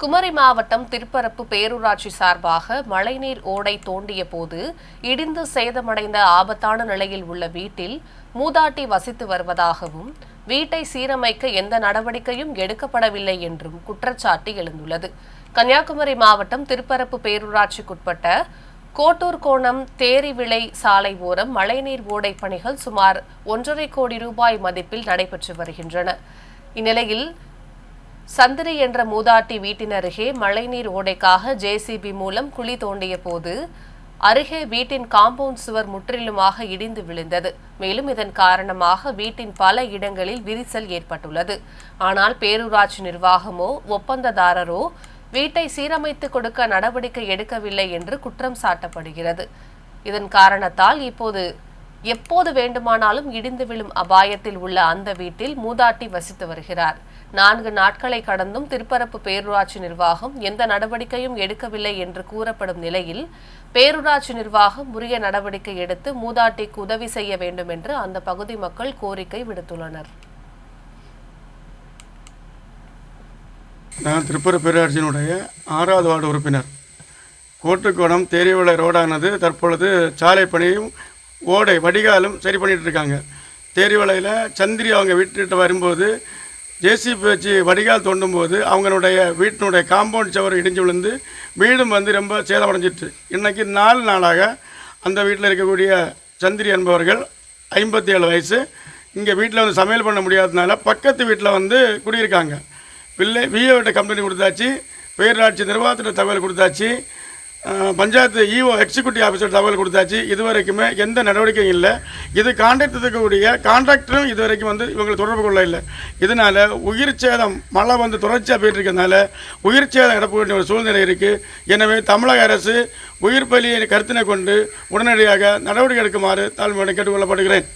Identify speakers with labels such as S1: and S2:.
S1: குமரி மாவட்டம் திருப்பரப்பு பேரூராட்சி சார்பாக மழைநீர் ஓடை தோண்டிய போது இடிந்து சேதமடைந்த ஆபத்தான நிலையில் உள்ள வீட்டில் மூதாட்டி வசித்து வருவதாகவும் வீட்டை சீரமைக்க எந்த நடவடிக்கையும் எடுக்கப்படவில்லை என்றும் குற்றச்சாட்டு எழுந்துள்ளது. கன்னியாகுமரி மாவட்டம் திருப்பரப்பு பேரூராட்சிக்குட்பட்ட கோட்டூர் கோணம் தேரிவிளை சாலை ஓரம் மழைநீர் ஓடை பணிகள் சுமார் ஒன்றரை கோடி ரூபாய் மதிப்பில் நடைபெற்று வருகின்றன. இந்நிலையில் சந்திரி என்ற மூதாட்டி வீட்டின் அருகே மழைநீர் ஓடைக்காக ஜேசிபி மூலம் குழி தோண்டிய போது அருகே வீட்டின் காம்பவுண்ட் சுவர் முற்றிலுமாக இடிந்து விழுந்தது. மேலும் இதன் காரணமாக வீட்டின் பல இடங்களில் விரிசல் ஏற்பட்டுள்ளது. ஆனால் பேரூராட்சி நிர்வாகமோ ஒப்பந்ததாரரோ வீட்டை சீரமைத்து கொடுக்க நடவடிக்கை எடுக்கவில்லை என்று குற்றம் சாட்டப்படுகிறது. இதன் காரணத்தால் இப்போது எப்போது வேண்டுமானாலும் இடிந்து விழும் அபாயத்தில் உள்ள அந்த வீட்டில் மூதாட்டி வசித்து வருகிறார். நான்கு நாட்களை கடந்தும் திருப்பரப்பு பேரூராட்சி நிர்வாகம் எந்த நடவடிக்கையும் எடுக்கவில்லை என்று கூறப்படும் நிலையில் பேரூராட்சி நிர்வாகம் உரிய நடவடிக்கை எடுத்து மூதாட்டிக்கு உதவி செய்ய வேண்டும் என்று அந்த பகுதி மக்கள் கோரிக்கை விடுத்துள்ளனர்.
S2: நான் திருப்பூர் பேரூராட்சியினுடைய ஆறாவது வார்டு உறுப்பினர். கோட்டுக்கோணம் தேரியவிளை ரோடானது தற்பொழுது சாலை பணியும் ஓடை வடிகாலும் சரி பண்ணிகிட்டு இருக்காங்க. தேரிவலையில் சந்திரி அவங்க வீட்டுக்கிட்ட வரும்போது ஜேசிபி வச்சு வடிகால் தோண்டும் போது அவங்களுடைய வீட்டினுடைய காம்பவுண்ட் சவர் இடிஞ்சு விழுந்து வீடும் வந்து ரொம்ப சேதமடைஞ்சிட்டு இன்றைக்கி நாலு நாளாக அந்த வீட்டில் இருக்கக்கூடிய சந்திரி என்பவர்கள் ஐம்பத்தி ஏழு வயசு. இங்கே வீட்டில் வந்து சமையல் பண்ண முடியாததுனால பக்கத்து வீட்டில் வந்து குடியிருக்காங்க. பிள்ளை விஏவிட்ட கம்பெனி கொடுத்தாச்சு. பேரூராட்சி நிர்வாகத்திட்ட தகவல் கொடுத்தாச்சு. பஞ்சாயத்து இஓ எக்ஸிக்யூட்டிவ் ஆஃபீஸர் தகவல் கொடுத்தாச்சு. இது வரைக்குமே எந்த நடவடிக்கையும் இல்லை. இது கான்ட்ராக்ட் இருக்கக்கூடிய கான்ட்ராக்டரும் இது வரைக்கும் வந்து இவங்களை தொடர்பு கொள்ள இல்லை. இதனால் உயிர் சேதம் மழை வந்து தொடர்ச்சியாக போயிட்டு இருக்கிறதுனால உயிர் சேதம் இடப்பட வேண்டிய ஒரு சூழ்நிலை இருக்குது எனவே தமிழக அரசு உயிர் பலியை கருத்தினை கொண்டு உடனடியாக நடவடிக்கை எடுக்குமாறு தாழ்மையுடன் கேட்டுக்கொள்ளப்படுகிறேன்.